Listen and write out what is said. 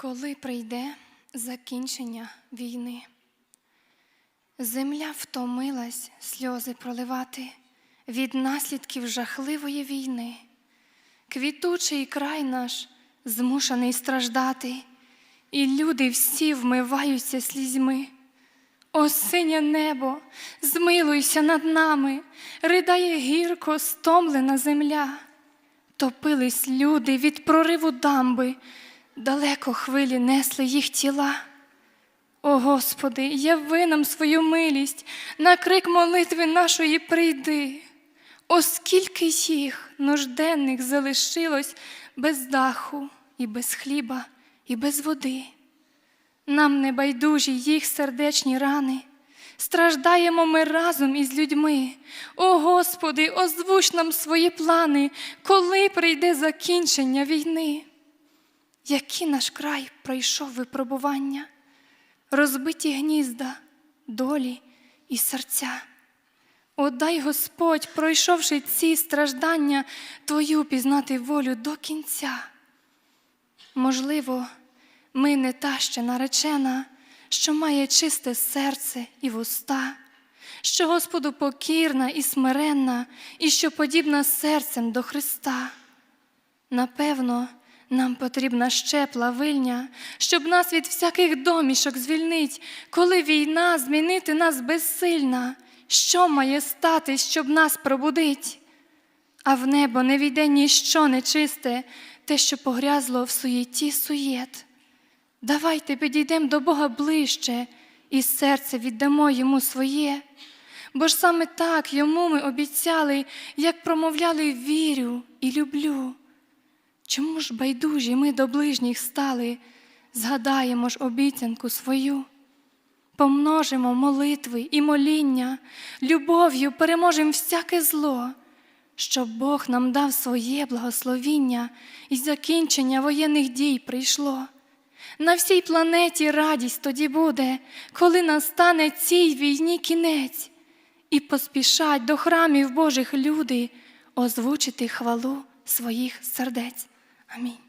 Коли прийде закінчення війни, земля втомилась сльози проливати від наслідків жахливої війни, квітучий край наш змушений страждати, і люди всі вмиваються слізьми. О, синє небо, змилуйся над нами, ридає гірко стомлена земля. Топились люди від прориву дамби, далеко хвилі несли їх тіла. О Господи, яви нам свою милість, на крик молитви нашої прийди. Оскільки їх нужденних залишилось без даху, і без хліба, і без води. Нам не байдужі їх сердечні рани. Страждаємо ми разом із людьми. О Господи, озвуч нам свої плани, коли прийде закінчення війни. Який наш край пройшов випробування, розбиті гнізда, долі і серця. О, дай Господь, пройшовши ці страждання, Твою пізнати волю до кінця. Можливо, ми не та ще наречена, що має чисте серце і вуста, що Господу покірна і смиренна, і що подібна серцем до Христа. Напевно, нам потрібна ще плавильня, щоб нас від всяких домішок звільнить, коли війна змінити нас безсильна, що має стати, щоб нас пробудить? А в небо не війде ніщо нечисте, те, що погрязло в суєті суєт. Давайте підійдемо до Бога ближче і серце віддамо йому своє. Бо ж саме так йому ми обіцяли, як промовляли вірю і люблю. Чому ж байдужі ми до ближніх стали, згадаємо ж обіцянку свою, помножимо молитви і моління, любов'ю переможемо всяке зло, щоб Бог нам дав своє благословіння і закінчення воєнних дій прийшло. На всій планеті радість тоді буде, коли настане цій війні кінець, і поспішать до храмів Божих люди озвучити хвалу своїх сердець. Amén.